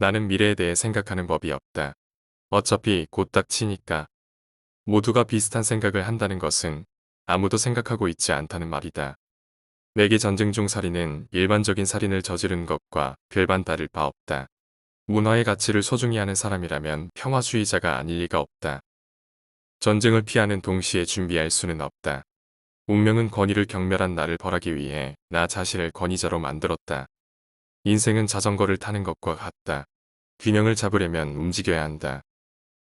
나는 미래에 대해 생각하는 법이 없다. 어차피 곧 닥치니까. 모두가 비슷한 생각을 한다는 것은 아무도 생각하고 있지 않다는 말이다. 내게 전쟁 중 살인은 일반적인 살인을 저지른 것과 별반 다를 바 없다. 문화의 가치를 소중히 하는 사람이라면 평화주의자가 아닐 리가 없다. 전쟁을 피하는 동시에 준비할 수는 없다. 운명은 권위를 경멸한 나를 벌하기 위해 나 자신을 권위자로 만들었다. 인생은 자전거를 타는 것과 같다. 균형을 잡으려면 움직여야 한다.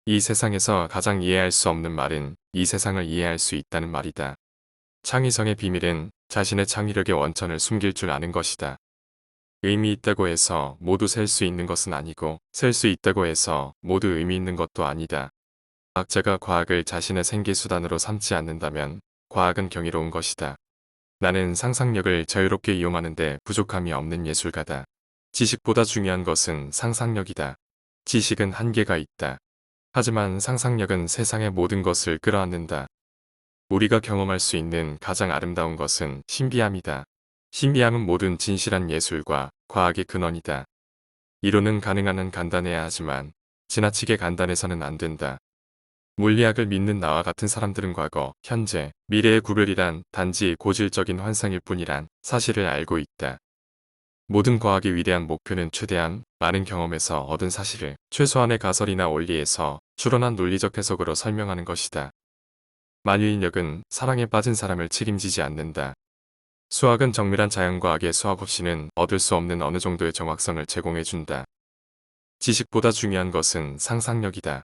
이 세상에서 가장 이해할 수 없는 말은 이 세상을 이해할 수 있다는 말이다. 창의성의 비밀은 자신의 창의력의 원천을 숨길 줄 아는 것이다. 의미 있다고 해서 모두 셀 수 있는 것은 아니고 셀 수 있다고 해서 모두 의미 있는 것도 아니다. 과학자가 과학을 자신의 생계수단으로 삼지 않는다면 과학은 경이로운 것이다. 나는 상상력을 자유롭게 이용하는데 부족함이 없는 예술가다. 지식보다 중요한 것은 상상력이다. 지식은 한계가 있다. 하지만 상상력은 세상의 모든 것을 끌어안는다. 우리가 경험할 수 있는 가장 아름다운 것은 신비함이다. 신비함은 모든 진실한 예술과 과학의 근원이다. 이론은 가능한 한 간단해야 하지만 지나치게 간단해서는 안 된다. 물리학을 믿는 나와 같은 사람들은 과거, 현재, 미래의 구별이란 단지 고질적인 환상일 뿐이란 사실을 알고 있다. 모든 과학의 위대한 목표는 최대한 많은 경험에서 얻은 사실을 최소한의 가설이나 원리에서 추론한 논리적 해석으로 설명하는 것이다. 만유인력은 사랑에 빠진 사람을 책임지지 않는다. 수학은 정밀한 자연과학의 수학 없이는 얻을 수 없는 어느 정도의 정확성을 제공해준다. 지식보다 중요한 것은 상상력이다.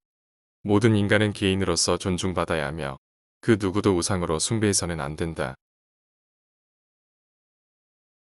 모든 인간은 개인으로서 존중받아야 하며 그 누구도 우상으로 숭배해서는 안 된다.